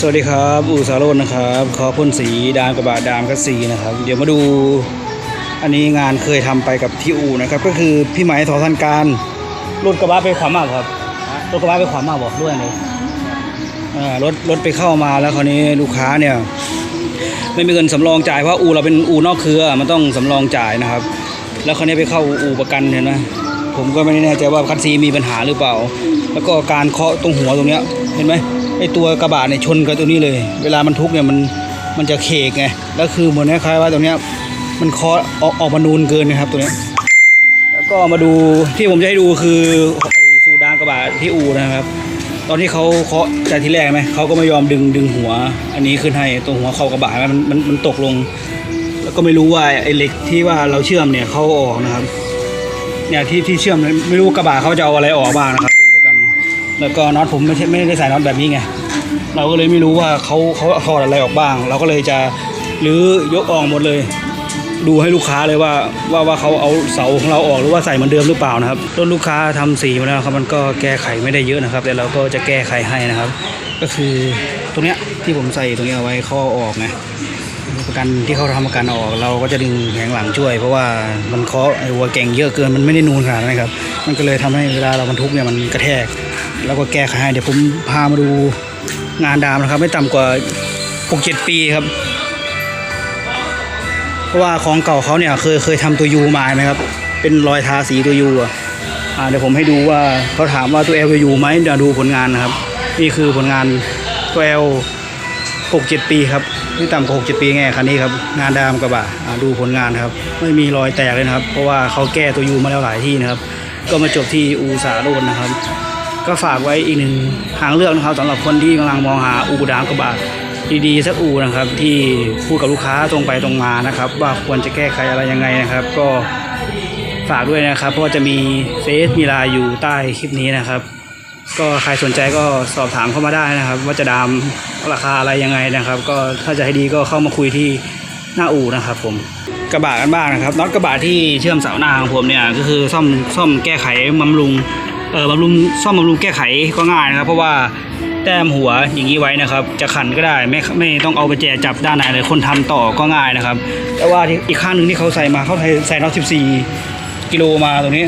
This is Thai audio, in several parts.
สวัสดีครับอู่สาโรนนะครับขอพ่นสีดามกระบะดามคัสซีนะครับ เดี๋ยวมาดูอันนี้งานเคยทำไปกับที่อู่นะครับ ก็คือพี่ไหมทอทันการรถกระบะไปขวามาบ่ครับรถกระบะไปขวามาบอกด้วยเลยรถรถไปเข้ามาแล้วคราวนี้ลูกค้าเนี่ย ไม่มีเงินสำรองจ่ายเพราะอู่เราเป็นอู่นอกเครือมันต้องสำรองจ่ายนะครับ แล้วคราวนี้ไปเข้าอู่ประกันเห็นไหม ผมก็ไม่แน่ใจว่าคันซีมีปัญหาหรือเปล่า แล้วก็การเคาะตรงหัวตรงเนี้ยเห็นไหมไอตัวกระบะเนี่ยชนกับตัวนี้เลย เวลามันทุกเนี่ยมันมันจะเคกไงแล้วคือเหมือนคล้ายๆว่าตรงเนี้ยมันเคาะออกออกมานูนเกินนะครับตัวเนี้ยแล้วก็มาดูที่ผมจะให้ดูคือไอสูดานกระบะที่อูนะครับ ตอนที่เขาเคาะจากที่แรกไหมเขาก็ไม่ยอมดึงดึงหัว อันนี้ขึ้นให้ตรงหัวเข้ากระบะมันมันมันตกลง แล้วก็ไม่รู้ว่าไอเหล็กที่ว่าเราเชื่อมเนี่ยเขาออกนะครับ เนี่ยที่ที่เชื่อมเนี่ยไม่รู้กระบะเขาจะเอาอะไรออกบ้างนะครับอุปกรณ์แล้วก็น็อตผมไม่ใช่ไม่ได้ใส่น็อตแบบนี้ไงเราก็เลยไม่รู้ว่าเขาเขาถอดอะไรออกบ้าง เราก็เลยจะหรือยกออกหมดเลย ดูให้ลูกค้าเลยว่าว่าว่าเขาเอาเสาของเราออกหรือว่าใส่เหมือนเดิมหรือเปล่านะครับรถลูกค้าทำสีมาแล้วครับมันก็แก้ไขไม่ได้เยอะนะครับ แต่เราก็จะแก้ไขให้นะครับ ก็คือตรงเนี้ยที่ผมใส่ตรงเนี้ยไว้ขาเอออกไง ประกันที่เขาทำประกันออก เราก็จะดึงแผงหลังช่วย เพราะว่ามันเคาะไอ้หัวแก่งเยอะเกินมันไม่ได้นูนขนาดนั้นครับ มันก็เลยทำให้เวลาเราบรรทุกเนี่ยมันกระแทก แล้วก็แก้ไขให้เดี๋ยวผมพามาดูงานดามนะครับ ไม่ต่ำกว่า6 7ปีครับ เพราะว่าของเก่าเขาเนี่ยเคยเคยทำตัวยูมาไหมครับ เป็นรอยทาสีตัวยูอะเดี๋ยวผมให้ดูว่าเขาถามว่าตัว L ตัวยูไหมเดี๋ยวดูผลงานนะครับ นี่คือผลงานตัว L หกเจ็ดปีครับ นี่ต่ำกว่าหกเจ็ดปีไงคันนี้ครับงานดามกระบะดูผลงานครับ ไม่มีรอยแตกเลยนะครับ เพราะว่าเขาแก้ตัวยูมาแล้วหลายที่นะครับ ก็มาจบที่อูสาโรนนะครับ ก็ฝากไว้อีกหนึ่งทางเลือกนะครับสำหรับคนที่กำลังมองหาอูดามกระบะดีๆสักอูนะครับที่พูดกับลูกค้าตรงไปตรงมานะครับ ว่าควรจะแก้ไขอะไรยังไงนะครับ ก็ฝากด้วยนะครับ เพราะว่าจะมีเฟซมีไลน์อยู่ใต้คลิปนี้นะครับ ก็ใครสนใจก็สอบถามเข้ามาได้นะครับ ว่าจะดามราคาอะไรยังไงนะครับ ก็ถ้าจะให้ดีก็เข้ามาคุยที่หน้าอู่นะครับ ผมกระบะกันบ้างนะครับน็อตกระบะที่เชื่อมเสาหน้าของผมเนี่ยก็คือซ่อมซ่อมแก้ไขบำรุงเออบำรุงซ่อมบำรุงแก้ไขก็ง่ายนะครับ เพราะว่าแต้มหัวอย่างนี้ไว้นะครับ จะขันก็ได้ไม่ไม่ต้องเอาไปแจจับด้านไหนเลยคนทำต่อก็ง่ายนะครับ แต่ว่าที่อีกข้างหนึ่งที่เขาใส่มาเขาใส่ใส่น็อต14 กิโลมาตรงนี้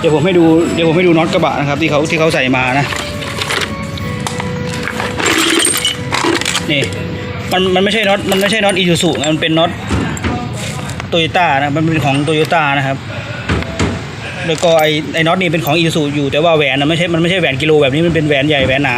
เดี๋ยวผมให้ดูเดี๋ยวผมให้ดูน็อตกระบะนะครับ ที่เขาที่เขาใส่มานะนี่มันมันไม่ใช่น็อตมันไม่ใช่น็อตอีซูซุมันเป็นน็อตโตโยต้านะมันเป็นของโตโยต้านะครับแล้วก็ไอไอน็อตนี่เป็นของอีซูซุอยู่แต่ว่าแหวนนะไม่ใช่มันไม่ใช่แหวนกิโลแบบนี้มันเป็นแหวนใหญ่แหวนหนา